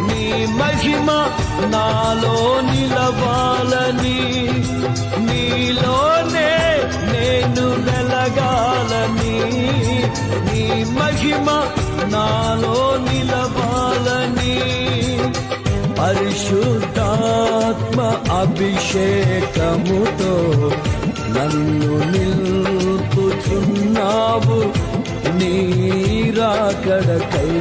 నీ మహిమ నాలో నిలవాలని. నీలోనే నేను వెలగాలని. నీ మహిమ నాలో నిలవాలని. పరిశుద్ధాత్మ అభిషేకముతో నన్ను నిల్పుచున్నావు. నీరాకడకై